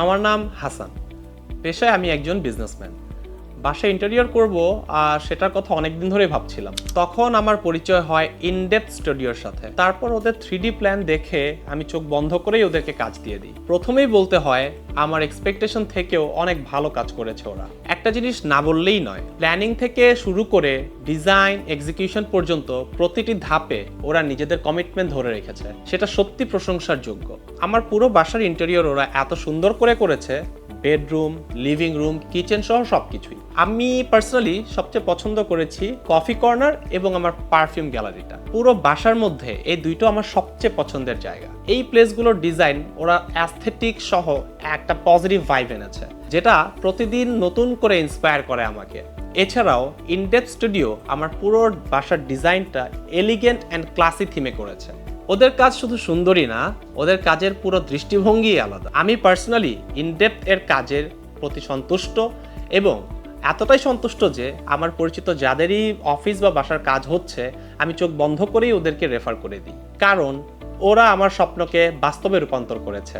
আমার নাম হাসান। পেশায় আমি একজন বিজনেসম্যান বাসায় ইন্টেরিয়র করব, আর সেটার কথা অনেকদিন ধরেই ভাবছিলাম। তখন আমার পরিচয় হয় ইনডেপথ স্টুডিওর সাথে। তারপর ওদের থ্রি প্ল্যান দেখে আমি চোখ বন্ধ করেই ওদেরকে কাজ দিয়ে দিই। প্রথমেই বলতে হয়, আমার এক্সপেকটেশন থেকেও অনেক ভালো কাজ করেছে ওরা। একটা জিনিস না বললেই নয় প্ল্যানিং থেকে শুরু করে ডিজাইন এক্সিকিউশন পর্যন্ত প্রতিটি ধাপে ওরা নিজেদের কমিটমেন্ট ধরে রেখেছে। সেটা সত্যি প্রশংসার যোগ্য। আমার পুরো বাসার ইন্টেরিয়র ওরা এত সুন্দর করে করেছে বেডরুম লিভিং রুম কিচেন সহ সব কিছুই আমি পার্সোনালি সবচেয়ে পছন্দ করেছি কফি কর্নার এবং আমার পারফিউম গ্যালারিটা পুরো বাসার মধ্যে এই দুইটো আমার সবচেয়ে পছন্দের জায়গা। এই প্লেসগুলোর ডিজাইন ওরা অ্যাস্থেটিক সহ একটা পজিটিভ ভাইব এনেছে, যেটা প্রতিদিন নতুন করে ইন্সপায়ার করে আমাকে। এছাড়াও ইনডেপথ স্টুডিও আমার পুরো বাসার ডিজাইনটা এলিগেন্ট অ্যান্ড ক্লাসি থিমে করেছে। ওদের কাজ শুধু সুন্দরই না, ওদের কাজের পুরো দৃষ্টিভঙ্গি আলাদা। আমি পার্সোনালি ইনডেপথ এর কাজের প্রতি সন্তুষ্ট এবং এতটাই সন্তুষ্ট যে আমার পরিচিত যাদেরই অফিস বা বাসার কাজ হচ্ছে, আমি চোখ বন্ধ করেই ওদেরকে রেফার করে দিই। কারণ ওরা আমার স্বপ্নকে বাস্তবে রূপান্তর করেছে।